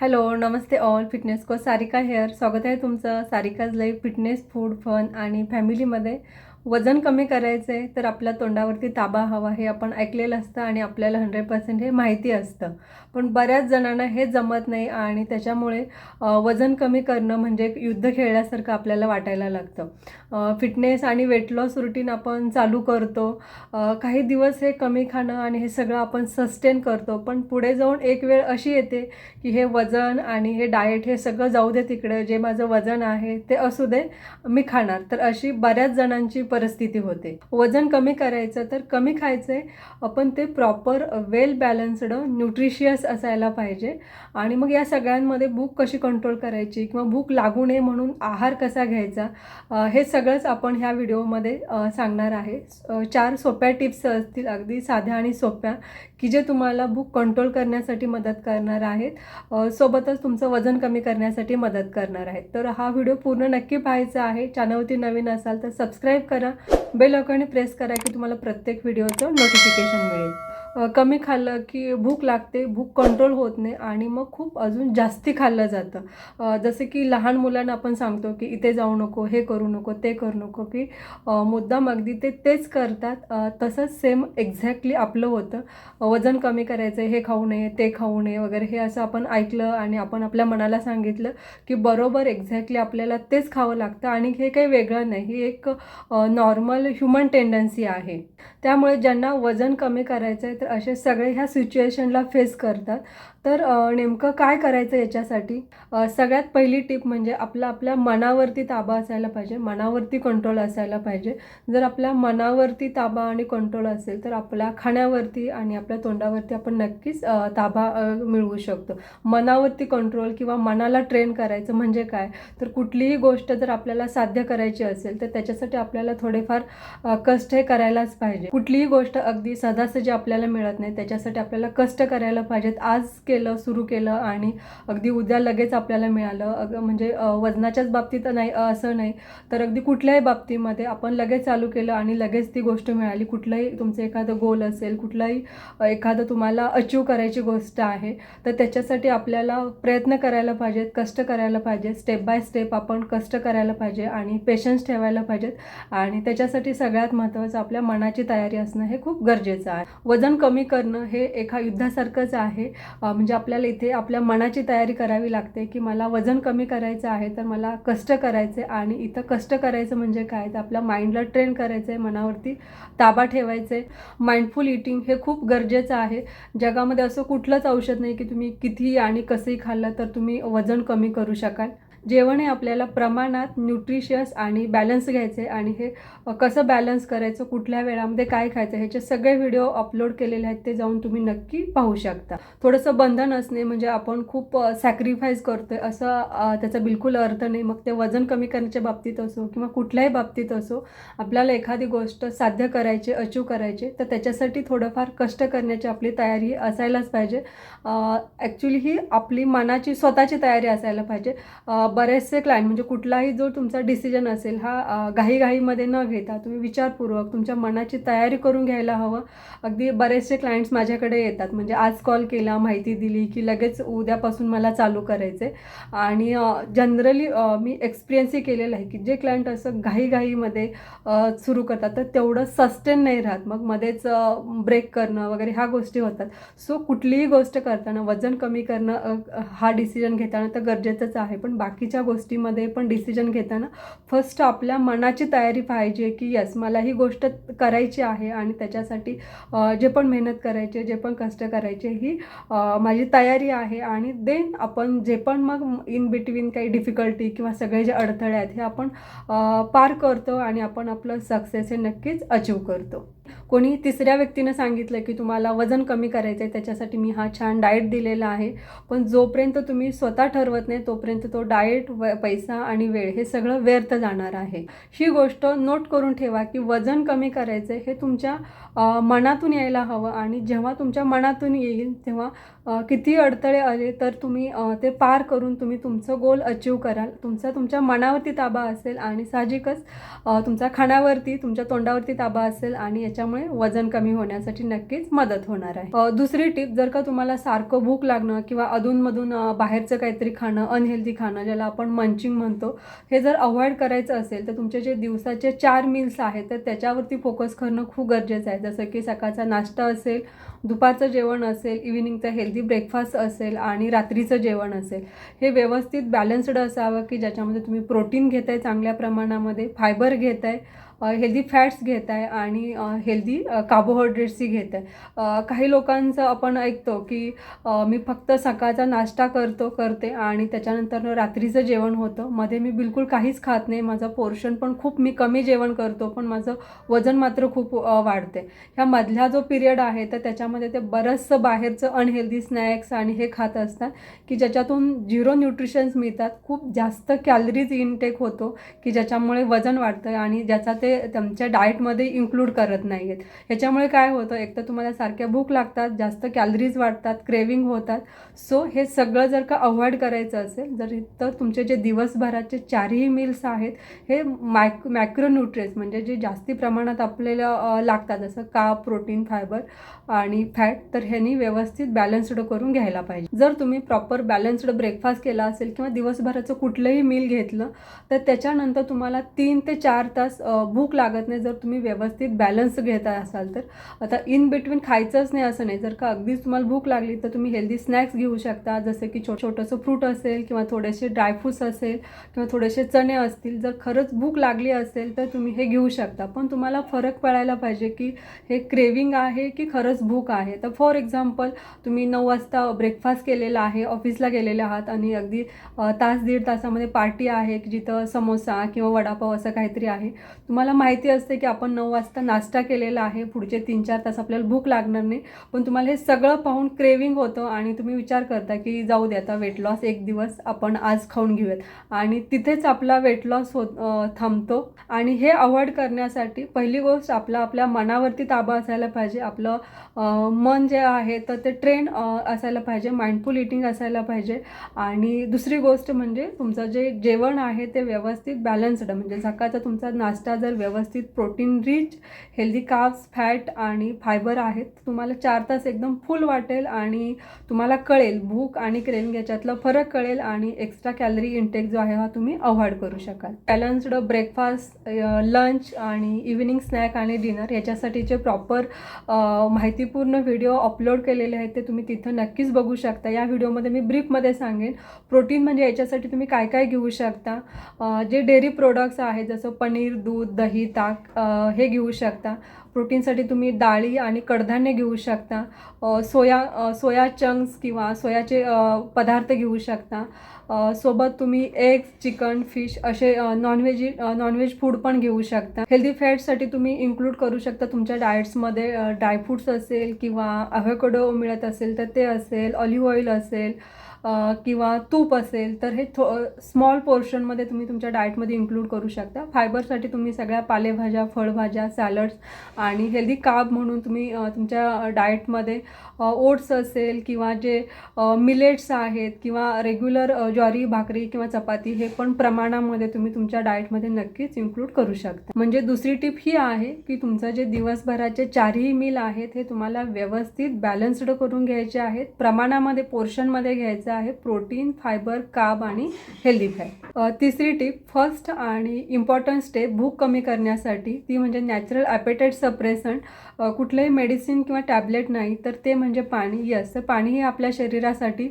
Hello नमस्ते all fitness को Sarika hair. स्वागत आहे तुमचं Sarika's life fitness food fun आणि फॅमिलीमध्ये. वजन कमी करायचं आहे तर आपल्या तोंडावरती ताबा हवा हे आपण ऐकलेलं असतं आणि आपल्याला हंड्रेड पर्सेंट हे माहिती असतं. पण बऱ्याच जणांना हे जमत नाही आणि त्याच्यामुळे वजन कमी करणं म्हणजे एक युद्ध खेळल्यासारखं आपल्याला वाटायला लागतं. फिटनेस आणि वेट लॉस रुटीन आपण चालू करतो. काही दिवस हे कमी खाणं आणि हे सगळं आपण सस्टेन करतो. पण पुढे जाऊन एक वेळ अशी येते की हे वजन आणि हे डाएट हे सगळं जाऊ दे तिकडे जे माझं वजन आहे ते असू दे मी खाणार. तर अशी बऱ्याच जणांची परिस्थिती होते. वजन कमी करायचं तर कमी खायचं आहे आपण ते प्रॉपर वेल बॅलन्स्ड न्यूट्रिशियस असायला पाहिजे. आणि मग या सगळ्यांमध्ये भूक कशी कंट्रोल करायची किंवा भूक लागू नये म्हणून आहार कसा घ्यायचा हे सगळंच आपण ह्या व्हिडिओमध्ये सांगणार आहे. चार सोप्या टिप्स असतील अगदी साध्या आणि सोप्या की जे तुम्हाला भूक कंट्रोल करण्यासाठी मदत करणार आहेत. सोबतच तुमचं वजन कमी करण्यासाठी मदत करणार आहेत. तर हा व्हिडिओ पूर्ण नक्की पाहायचा आहे. चॅनलवरती नवीन असाल तर सबस्क्राईब करा. बेल आयकॉनने प्रेस करा की तुम्हाला प्रत्येक व्हिडिओचं नोटिफिकेशन मिळेल. कमी खाल्लं की भूक लागते भूक कंट्रोल होत नाही आणि मग खूप अजून जास्ती खाल्लं जातं. जसं की लहान मुलांना आपण सांगतो की इथे जाऊ नको हे करू नको ते करू नको की मुद्दाम अगदी ते तेच करतात. तसंच सेम एक्झॅक्टली आपलं होतं. वजन कमी करायचं हे खाऊ नये ते खाऊ नये वगैरे हे असं आपण ऐकलं आणि आपण आपल्या मनाला सांगितलं की बरोबर एक्झॅक्टली आपल्याला तेच खावं लागतं आणि हे काही वेगळं नाही. ही एक नॉर्मल ह्युमन टेंडन्सी आहे. त्यामुळे ज्यांना वजन कमी करायचं आहे तर असे सगळे ह्या सिच्युएशनला फेस करतात. तर नेमकं काय करायचं याच्यासाठी? सगळ्यात पहिली टिप म्हणजे आपला आपल्या मनावरती ताबा असायला पाहिजे मनावरती कंट्रोल असायला पाहिजे. जर आपल्या मनावरती ताबा आणि कंट्रोल असेल तर आपल्या खाण्यावरती आणि आपल्या तोंडावरती आपण नक्कीच ताबा मिळवू शकतो. मनावरती कंट्रोल किंवा मनाला ट्रेन करायचं म्हणजे काय? तर कुठलीही गोष्ट जर आपल्याला साध्य करायची असेल तर त्याच्यासाठी आपल्याला थोडेफार कष्ट हे करायलाच पाहिजे. कुठलीही गोष्ट अगदी सदासजी आपल्याला मिळत नाही त्याच्यासाठी आपल्याला कष्ट करायला पाहिजेत. आज के केलं सुरू केलं आणि अगदी उद्या लगेच आपल्याला मिळालं. अग म्हणजे वजनाच्याच बाबतीत नाही असं नाही. तर अगदी कुठल्याही बाबतीमध्ये आपण लगेच चालू केलं आणि लगेच ती गोष्ट मिळाली. कुठलंही तुमचं एखादं गोल असेल कुठलाही एखादं तुम्हाला अचीव करायची गोष्ट आहे तर त्याच्यासाठी आपल्याला प्रयत्न करायला पाहिजेत कष्ट करायला पाहिजे स्टेप बाय स्टेप आपण कष्ट करायला पाहिजे आणि पेशन्स ठेवायला पाहिजेत. आणि त्याच्यासाठी सगळ्यात महत्त्वाचं आपल्या मनाची तयारी असणं हे खूप गरजेचं आहे. वजन कमी करणं हे एका युद्धासारखंच आहे. म्हणजे आपल्याला इथे आपल्या मनाची तयारी करावी लागते की मला वजन कमी करायचं आहे तर मला कष्ट करायचे आणि इथं कष्ट करायचं म्हणजे काय? तर आपल्या माइंडला ट्रेन करायचं आहे मनावरती ताबा ठेवायचं आहे माइंडफुल इटिंग हे खूप गरजेचं आहे. जगामध्ये असं कुठलंच औषध नाही की तुम्ही कितीही आणि कसंही खाल्लं तर तुम्ही वजन कमी करू शकाल. जेवण हे आपल्याला प्रमाणात न्यूट्रिशियस आणि बॅलन्स घ्यायचे आणि हे कसं बॅलन्स करायचं कुठल्या वेळामध्ये काय खायचं ह्याचे सगळे व्हिडिओ अपलोड केलेले आहेत ते जाऊन तुम्ही नक्की पाहू शकता. थोडंसं बंधन असणे म्हणजे आपण खूप सॅक्रिफाईस करतो आहे असं त्याचा बिलकुल अर्थ नाही. मग ते वजन कमी करण्याच्या बाबतीत असो किंवा कुठल्याही बाबतीत असो आपल्याला एखादी गोष्ट साध्य करायची अचीव करायची तर त्याच्यासाठी थोडंफार कष्ट करण्याची आपली तयारी असायलाच पाहिजे. ॲक्च्युली ही आपली मनाची स्वतःची तयारी असायला पाहिजे. बरेचसे क्लायंट म्हणजे कुठलाही जो तुमचा डिसिजन असेल हा घाईघाईमध्ये न घेता तुम्ही विचारपूर्वक तुमच्या मनाची तयारी करून घ्यायला हवं. अगदी बरेचसे क्लायंट्स माझ्याकडे येतात. म्हणजे आज कॉल केला माहिती दिली की लगेच उद्यापासून मला चालू करायचे. आणि जनरली मी एक्सपिरियन्सही केलेलं आहे की जे क्लायंट असं घाईघाईमध्ये सुरू करतात तर तेवढं सस्टेन नाही राहत. मग मध्येच ब्रेक करणं वगैरे ह्या गोष्टी होतात. सो कुठलीही गोष्ट करताना वजन कमी करणं हा डिसिजन घेताना तर गरजेचंच आहे. पण बाकी बाकीच्या गोष्टीमध्ये पण डिसिजन घेताना फर्स्ट आपल्या मनाची तयारी पाहिजे की यस मला ही गोष्ट करायची आहे आणि त्याच्यासाठी जे पण मेहनत करायचे जे पण कष्ट करायचे ही माझी तयारी आहे आणि देन आपण जे पण मग इन बिटवीन काही डिफिकल्टी किंवा सगळे जे अडथळे आहेत हे आपण पार करतो आणि आपण आपलं सक्सेस हे नक्कीच अचीव करतो. कोणी तिसऱ्या व्यक्तीनं सांगितलं की तुम्हाला वजन कमी करायचं आहे त्याच्यासाठी मी हा छान डाएट दिलेला आहे. पण जोपर्यंत तुम्ही स्वतः ठरवत नाही तोपर्यंत तो डाएट व पैसा आणि वेळ हे सगळं व्यर्थ जाणार आहे. ही गोष्ट नोट करून ठेवा की वजन कमी करायचं हे तुमच्या मनातून यायला हवं आणि जेव्हा तुमच्या मनातून येईल तेव्हा किती अडथळे आले तर तुम्ही ते पार करून तुम्ही तुमचं गोल अचीव कराल. तुमचा तुमच्या मनावरती ताबा असेल आणि साहजिकच तुमच्या खाण्यावरती तुमच्या तोंडावरती ताबा असेल आणि याच्या त्याच्यामुळे वजन कमी होण्यासाठी नक्कीच मदत होणार आहे. दुसरी टिप जर का तुम्हाला सारखं भूक लागणं किंवा अधूनमधून बाहेरचं काहीतरी खाणं अनहेल्दी खाणं ज्याला आपण मंचिंग म्हणतो हे जर अवॉइड करायचं असेल तर तुमचे जे दिवसाचे चार मील्स आहेत तर त्याच्यावरती फोकस करणं खूप गरजेचं आहे. जसं की सकाळचा नाश्ता असेल दुपारचं जेवण असेल इव्हिनिंगचं हेल्दी ब्रेकफास्ट असेल आणि रात्रीचं जेवण असेल हे व्यवस्थित बॅलन्स्ड असावं की ज्याच्यामध्ये तुम्ही प्रोटीन घेताय चांगल्या प्रमाणामध्ये फायबर घेताय हेल्दी फॅट्स घेत आहे आणि हेल्दी कार्बोहायड्रेट्सही घेत आहे काही लोकांचं आपण ऐकतो की मी फक्त सकाळचा नाश्ता करतो करते आणि त्याच्यानंतर रात्रीचं जेवण होतं. मध्ये मी बिलकुल काहीच खात नाही. माझं पोर्शन पण खूप मी कमी जेवण करतो पण माझं वजन मात्र खूप वाढते. ह्या मधला जो पिरियड आहे तर त्याच्यामध्ये ते बरंचसं बाहेरचं अनहेल्दी स्नॅक्स आणि हे खात असतात की ज्याच्यातून झिरो न्यूट्रिशन्स मिळतात. खूप जास्त कॅलरीज इनटेक होतो की ज्याच्यामुळे वजन वाढतं आणि ज्याचा ते त्यांच्या डाएटमध्ये इन्क्लूड करत नाही आहेत ह्याच्यामुळे काय होतं एक तर तुम्हाला सारख्या भूक लागतात जास्त कॅलरीज वाढतात क्रेविंग होतात. सो हे सगळं जर का अवॉइड करायचं असेल जर तर तुमचे जे दिवसभराचे चारही मील्स आहेत हे मॅक मॅक्रोन्युट्रियन्स म्हणजे जे जास्ती प्रमाणात आपल्याला लागतात जसं का प्रोटीन फायबर आणि फॅट तर ह्यांनी व्यवस्थित बॅलन्स्ड करून घ्यायला पाहिजे. जर तुम्ही प्रॉपर बॅलन्स्ड ब्रेकफास्ट केला असेल किंवा दिवसभराचं कुठलंही मील घेतलं तर त्याच्यानंतर तुम्हाला तीन ते चार तास भूक लागत नाही जर तुम्ही व्यवस्थित बॅलन्स घेता असाल तर. आता इन बिटवीन खायचंच नाही असं नाही. जर का अगदीच तुम्हाला भूक लागली तर तुम्ही हेल्दी स्नॅक्स घेऊ शकता. जसं की छो छोटंसं फ्रूट असेल किंवा थोडेसे ड्रायफ्रूट्स असेल किंवा थोडेसे चणे असतील जर खरंच भूक लागली असेल तर तुम्ही हे घेऊ शकता. पण तुम्हाला फरक पडायला पाहिजे की हे क्रेविंग आहे की खरंच भूक आहे? तर फॉर एक्झाम्पल तुम्ही नऊ वाजता ब्रेकफास्ट केलेला आहे ऑफिसला गेलेले आहात आणि अगदी तास दीड तासामध्ये पार्टी आहे की जिथं समोसा किंवा वडापाव असं काहीतरी आहे. तुम्हाला माहिती असते की आपण नऊ वाजता नाश्ता केलेला आहे पुढचे तीन चार तास आपल्याला भूक लागणार नाही. पण तुम्हाला हे सगळं पाहून क्रेविंग होतं आणि तुम्ही विचार करता की जाऊ दे आता वेट लॉस एक दिवस आपण आज खाऊन घेऊयात. आणि तिथेच आपला वेट लॉस होत थांबतो. आणि हे अवॉइड करण्यासाठी पहिली गोष्ट आपला आपल्या मनावरती ताबा असायला पाहिजे. आपलं मन जे आहे तर ते ट्रेन असायला पाहिजे. माइंडफुल इटिंग असायला पाहिजे. आणि दुसरी गोष्ट म्हणजे तुमचं जे जेवण आहे ते व्यवस्थित बॅलन्स्ड म्हणजे सकाळचा तुमचा नाश्ता जर व्यवस्थित protein rich healthy carbs fat आणि फायबर आहेत. तुम्हाला चार तास एकदम फुल वाटेल आणि तुम्हाला कळेल भूक आणि क्रेन याच्यातला फरक कळेल आणि एक्स्ट्रा कॅलरी इंटेक जो आहे हा तुम्ही अवॉइड करू शकाल. बॅलन्स्ड ब्रेकफास्ट लंच आणि इव्हिनिंग स्नॅक आणि डिनर याच्यासाठीचे प्रॉपर माहितीपूर्ण व्हिडिओ अपलोड केलेले आहेत ते तुम्ही तिथं नक्कीच बघू शकता. या व्हिडिओमध्ये मी ब्रीफमध्ये सांगेन प्रोटीन म्हणजे याच्यासाठी तुम्ही काय काय घेऊ शकता. जे डेअरी प्रोडक्ट्स आहेत जसं पनीर दूध दही ताक हे घेऊ शकता. प्रोटीनसाठी तुम्ही डाळी आणि कडधान्य घेऊ शकता. सोया सोया चंक्स किंवा सोयाचे पदार्थ घेऊ शकता. सोबत तुम्ही एग चिकन फिश असे non veg non veg food पण घेऊ शकता. हेल्दी फॅट्ससाठी तुम्ही इन्क्लूड करू शकता तुमच्या डाएट्समध्ये ड्रायफ्रूट्स असेल किंवा अव्हेकडो मिळत असेल तर ते असेल ऑलिव्ह ऑइल असेल किंवा तूप असेल तर हे थो स्मॉल पोर्शनमध्ये तुम्ही तुमच्या डाएटमध्ये इन्क्लूड करू शकता. फायबरसाठी तुम्ही सगळ्या पालेभाज्या फळभाज्या सॅलड्स आणि हेल्दी काब म्हणून तुम्ही तुमच्या डाएटमध्ये ओट्स असेल किंवा जे मिलेट्स आहेत किंवा रेग्युलर ज्वारी भाकरी किंवा चपाती हे पण प्रमाणामध्ये तुम्ही तुमच्या डाएटमध्ये नक्कीच इन्क्लूड करू शकता. म्हणजे दुसरी टिप ही आहे की तुमचं जे दिवसभराचे चारही मील आहेत हे तुम्हाला व्यवस्थित बॅलन्स्ड करून घ्यायचे आहेत. प्रमाणामध्ये पोर्शनमध्ये घ्यायचं आहे प्रोटीन फायबर काब आणि हेल्दी फॅट तिसरी टिप फर्स्ट आणि इम्पॉर्टंट स्टेप भूक कमी करण्यासाठी ती म्हणजे नॅचरल ॲपेटाईट सप्रेसंट कुठलंही मेडिसिन किंवा टॅबलेट नाही तर ते म्हणजे पाणी. यस तर पाणी हे आपल्या शरीरासाठी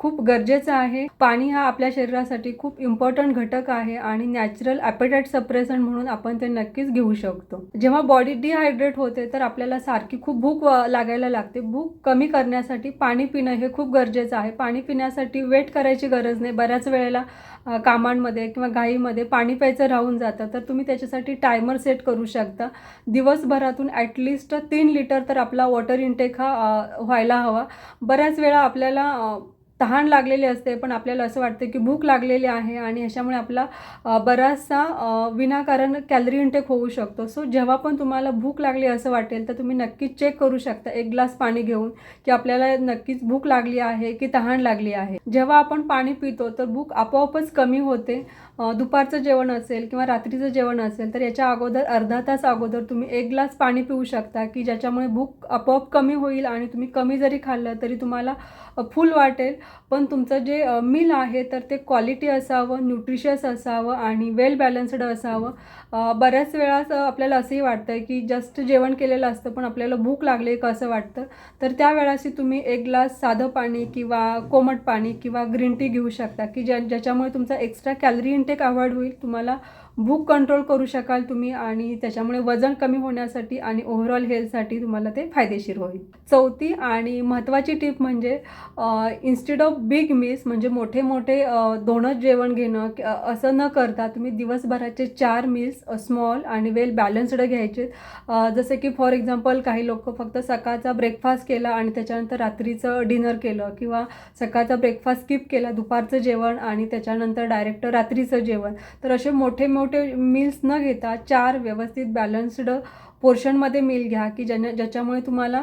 खूप गरजेचं आहे. पाणी हा आपल्या शरीरासाठी खूप इम्पॉर्टंट घटक आहे आणि नॅचरल ॲपेटाईट सप्रेसंट म्हणून आपण ते नक्कीच घेऊ शकतो. जेव्हा बॉडी डिहायड्रेट होते तर आपल्याला सारखी खूप भूक लागायला लागते. भूक कमी करण्यासाठी पाणी पिणं हे खूप गरजेचं आहे. पाणी पिण्यासाठी वेट करायची गरज नाही. बऱ्याच वेळेला कामांमध्ये किंवा घाईमध्ये पाणी प्यायचं राहून जातं तर तुम्ही त्याच्यासाठी टायमर सेट करू शकता. दिवसभरातून ॲटलिस्ट तीन लिटर तर आपला वॉटर इंटेक हा व्हायला हवा. बऱ्याच वेळा आपल्याला तहान लागलेली असते पण आपल्याला असं वाटतं की भूक लागलेली आहे आणि ह्याच्यामुळे आपला बराचसा विनाकारण कॅलरी इंटेक होऊ शकतो. सो जेव्हा पण तुम्हाला भूक लागली असं वाटेल तर तुम्ही नक्कीच चेक करू शकता. एक ग्लास पाणी घेऊन की आपल्याला नक्कीच भूक लागली आहे की तहान लागली आहे. जेव्हा आपण पाणी पितो तर भूक आपोआपच कमी होते. दुपारचं जेवण असेल किंवा रात्रीचं जेवण असेल तर याच्या अगोदर अर्धा तास अगोदर तुम्ही एक ग्लास पाणी पिऊ शकता की ज्याच्यामुळे भूक आपोआप कमी होईल आणि तुम्ही कमी जरी खाल्लं तरी तुम्हाला फुल वाटेल. पण तुमचं जे मील आहे तर ते क्वालिटी असावं न्यूट्रिशियस असावं आणि वेल बॅलन्स्ड असावं बऱ्याच वेळा आपल्याला असंही वाटतं आहे की जस्ट जेवण केलेलं असतं पण आपल्याला भूक लागली का असं वाटतं. तर त्या वेळाशी तुम्ही एक ग्लास साधं पाणी किंवा कोमट पाणी किंवा ग्रीन टी घेऊ शकता की ज्या ज्याच्यामुळे तुमचा एक्स्ट्रा कॅलरी इनटेक अवॉइड होईल तुम्हाला भूक कंट्रोल करू शकाल तुम्ही आणि त्याच्यामुळे वजन कमी होण्यासाठी आणि ओव्हरऑल हेल्थसाठी तुम्हाला ते फायदेशीर होईल. चौथी आणि महत्त्वाची टीप म्हणजे इन्स्टेड ऑफ बिग मिस म्हणजे मोठे मोठे दोनच जेवण घेणं असं न करता तुम्ही दिवसभराचे चार मिल्स स्मॉल आणि वेल बॅलन्स्ड घ्यायचे. जसे की फॉर एक्झाम्पल काही लोक फक्त सकाळचा ब्रेकफास्ट केला आणि त्याच्यानंतर रात्रीचं डिनर केलं किंवा सकाळचा ब्रेकफास्ट स्किप केला दुपारचं जेवण आणि त्याच्यानंतर डायरेक्ट रात्रीचं जेवण. तर असे मोठे मोठे मील्स न घेता चार व्यवस्थित बॅलन्स्ड पोर्शनमध्ये मील घ्या की ज्याने ज्याच्यामुळे तुम्हाला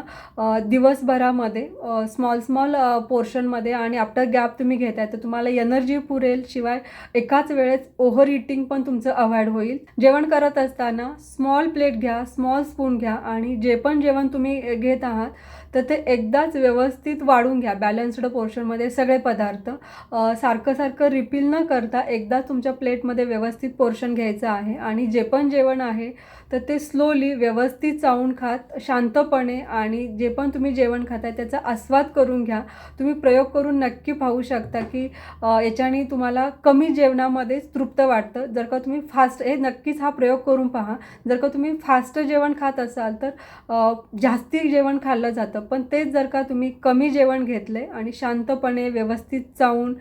दिवसभरामध्ये स्मॉल स्मॉल पोर्शनमध्ये आणि आफ्टर गॅप तुम्ही घेताय तर तुम्हाला एनर्जी पुरेल. शिवाय एकाच वेळेस ओव्हर इटिंग पण तुमचं अवॉइड होईल. जेवण करत असताना स्मॉल प्लेट घ्या स्मॉल स्पून घ्या आणि जे पण जेवण तुम्ही घेत आहात तर ते एकदाच व्यवस्थित वाढून घ्या. बॅलन्स्ड पोर्शनमध्ये सगळे पदार्थ सारखं सारखं रिपील न करता एकदाच तुमच्या प्लेटमध्ये व्यवस्थित पोर्शन घ्यायचं आहे आणि जे पण जेवण आहे तर ते स्लोली व्यवस्थित व्यवस्थित चावून खात शांतपणे आणि जे पण तुम्ही जेवण खाताय त्याचा आस्वाद करून घ्या. तुम्ही प्रयोग करून नक्की पाहू शकता की याच्याने तुम्हाला कमी जेवणामध्येच तृप्त वाटतं. जर का तुम्ही फास्ट हे नक्कीच हा प्रयोग करून पहा. जर का तुम्ही फास्ट जेवण खात असाल तर जास्ती जेवण खाल्लं जातं. पण तेच जर का तुम्ही कमी जेवण घेतले आणि शांतपणे व्यवस्थित चावून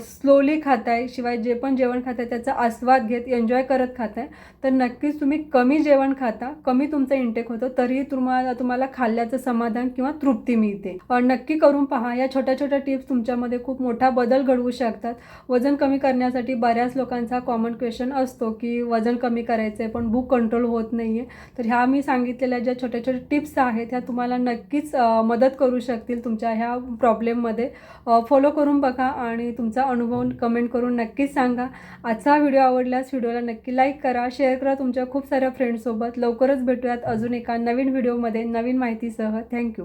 स्लोली खाताय शिवाय जे पण जेवण खाताय त्याचा आस्वाद घेत एन्जॉय करत खाताय तर नक्कीच तुम्ही कमी जेवण खाता. कमी तुमचं इंटेक होतं तरीही तुम्हाला तुम्हाला खाल्ल्याचं समाधान किंवा तृप्ती मिळते. नक्की करून पहा. या छोट्या छोट्या टिप्स तुमच्यामध्ये खूप मोठा बदल घडवू शकतात. वजन कमी करण्यासाठी बऱ्याच लोकांचा कॉमन क्वेश्चन असतो की वजन कमी करायचं आहे पण भूक कंट्रोल होत नाही आहे तर ह्या मी सांगितलेल्या ज्या छोट्या छोट्या टिप्स आहेत ह्या तुम्हाला नक्कीच मदत करू शकतील तुमच्या ह्या प्रॉब्लेममध्ये फॉलो करून बघा आणि तुमचा अनुभव कमेंट करून नक्कीच सांगा. आजचा व्हिडिओ आवडल्यास व्हिडिओला नक्की लाईक करा. शेअर करा तुमच्या खूप साऱ्या फ्रेंड्ससोबत लवकरच भेटूयात अजून एका नवीन व्हिडिओमध्ये नवीन माहितीसह. थँक्यू